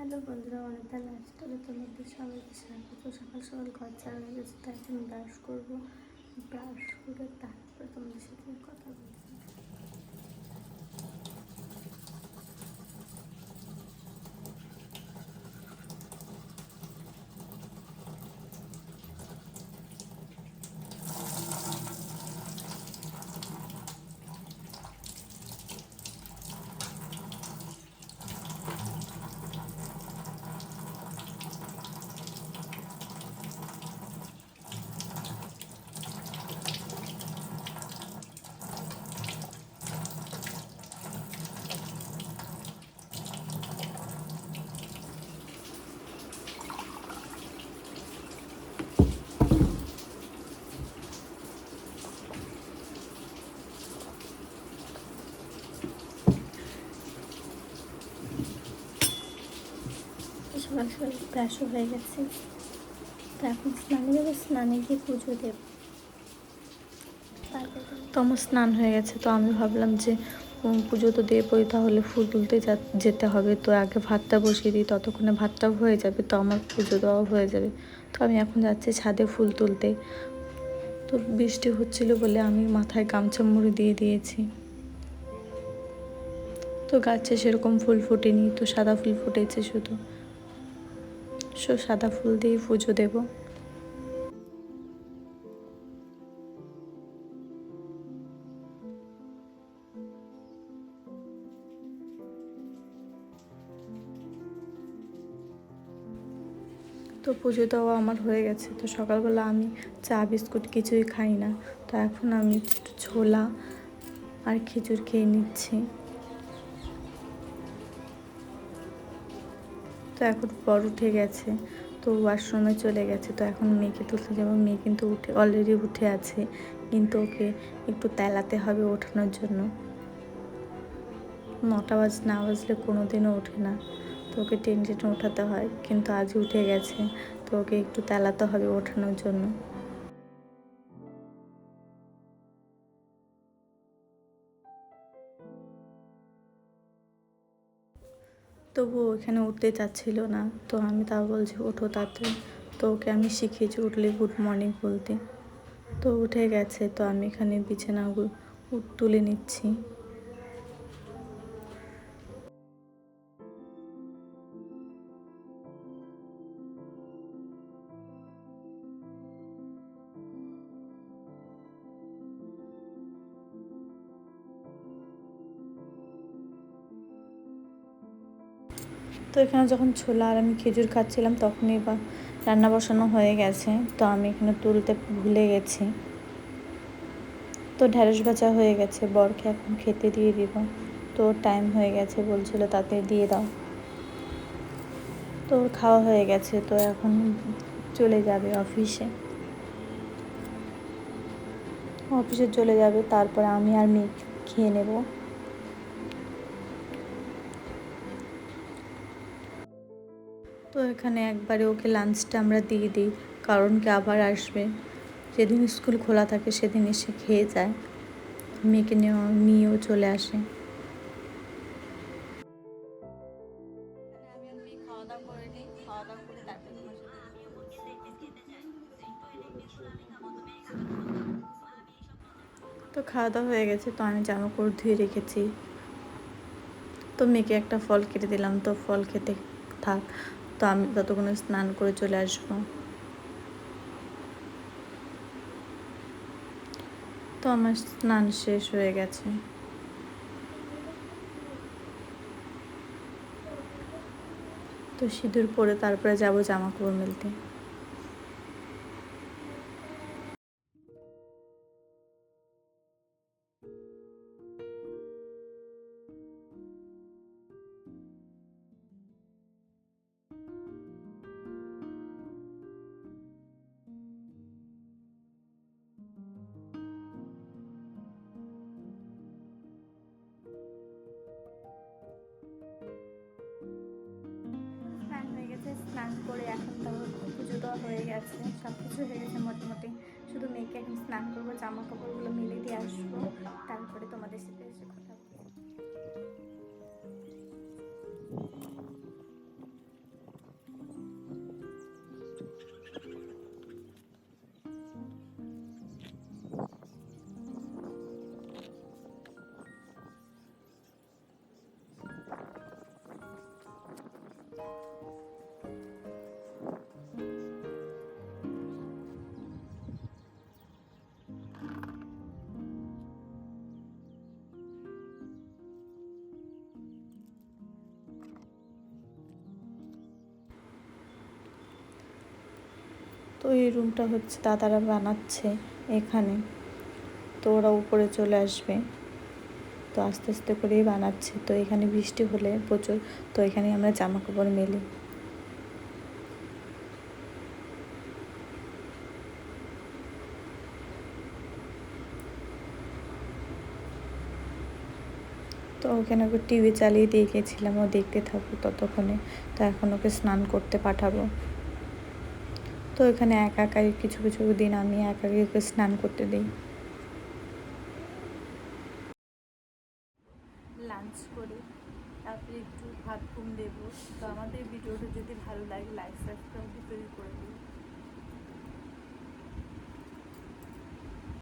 Hello বন্ধুরা অনেকটা লাইফস্টাইলে তোমাদের সবাইকে স্বাগত। সকাল সকাল ঘর ছাড়া গেছে, তাই জন্য ব্রাশ করব। ব্রাশ করে তারপরে তোমাদের সাথে কথা বলব। ব্রাশও হয়ে গেছে। তো এখন স্নানে যাব স্নানে গিয়ে পুজো দেব। তো আমার স্নান হয়ে গেছে, তো আমি ভাবলাম যে পুজো তো দেবই, তাহলে ফুল তুলতে যেতে হবে। তো আগে ভাতটা বসিয়ে দিই, ততক্ষণে ভাতটাও হয়ে যাবে, তো আমার পুজো দেওয়া হয়ে যাবে। তো আমি এখন যাচ্ছি ছাদে ফুল তুলতে। তো বৃষ্টি হচ্ছিল বলে আমি মাথায় গামছা মুড়ি দিয়ে দিয়েছি। তো গাছে সেরকম ফুল ফোটেনি, তো সাদা ফুল ফুটেছে শুধু। সো সাদা ফুল দিয়েই পুজো দেবো। তো পুজো দেওয়া আমার হয়ে গেছে। তো সকালবেলা আমি চা, বিস্কুট কিছুই খাই না। তো এখন আমি ছোলা আর খেজুর খেয়ে নিচ্ছি। তো এখন পর উঠে গেছে। তো ওয়াশরুমে চলে গেছে। তো এখন মেয়েকে তুলতে যাব। মেয়ে কিন্তু উঠে অলরেডি উঠে আছে। কিন্তু ওকে একটু তেলাতে হবে ওঠানোর জন্য। নটা বাজ, না বাজলে কোনো দিনও ওঠে না। তো ওকে টেন টেনে ওঠাতে হয়। কিন্তু আজ উঠে গেছে। তো ওকে একটু তেলাতে হবে ওঠানোর জন্য। তবুও ওখানে উঠতে চাচ্ছিল না। তো আমি তাও বলছি, ওঠো তাতে তো ওকে আমি শিখিয়েছি উঠলে গুড মর্নিং বলতে। তো উঠে গেছে। তো আমি এখানে বিছানাগুলো তুলে নিচ্ছি। তো এখানে যখন ছোলা আর আমি খেজুর খাচ্ছিলাম, তখনই বা রান্না বসানো হয়ে গেছে। তো আমি এখানে তুলতে ভুলে গেছি। তো ঢ্যাঁড়স ভাজা হয়ে গেছে, বরকে এখন খেতে দিয়ে দিব। তো টাইম হয়ে গেছে, বলছিল তাতে দিয়ে দাও। তো খাওয়া হয়ে গেছে, তো এখন চলে যাবে অফিসে। অফিসে চলে যাবে, তারপরে আমি আর মেয়ে খেয়ে নেব। এখানে একবারে ওকে লাঞ্চটা আমরা দিয়ে দিই, কারণ কি আবার আসবে। যেদিন স্কুল খোলা থাকে সেদিন এসে খেয়ে যায়। মেয়েকে নিয়েও চলে আসে। তো খাওয়া দাওয়া হয়ে গেছে, তো আমি জামা কাপড় ধুয়ে রেখেছি। তো মেয়েকে একটা ফল কেটে দিলাম, তো ফল খেতে থাক। তো আমি ততক্ষণে স্নান করে চলে আসব। তো আমার স্নান শেষ হয়ে গেছে। তো সিঁদুর পরে তারপরে যাব জামা কাপড় মেলতে। আছে সব কিছু হয়ে গেছে মোটামুটি। শুধু মেয়েকে এখন স্নান করব, জামা কাপড়গুলো মেলে দিয়ে আসব, তারপরে তোমাদের সাথে এসে কথা ওই রুমটা হচ্ছে দাদারা বানাচ্ছে এখানে। তো ওরা উপরে চলে আসবে। তো আস্তে আস্তে করেই বানাচ্ছে। তো এখানে বৃষ্টি হলে প্রচুর। তো এখানে আমরা জামা কাপড় মেলি। তো ওখানে ওকে টিভি চালিয়ে দিয়ে গেছিলাম। ও দেখতে থাকব ততক্ষণে। তো এখন ওকে স্নান করতে পাঠাবো। তো এখানে একা একাই কিছু কিছু দিন আমি একা ওকে স্নান করতে দিই। লাঞ্চ করে, তারপরে একটু ভাত ঘুম দেবো। তো আমাদের ভিডিওটা যদি ভালো লাগে লাইক সাবস্ক্রাইব করে দিই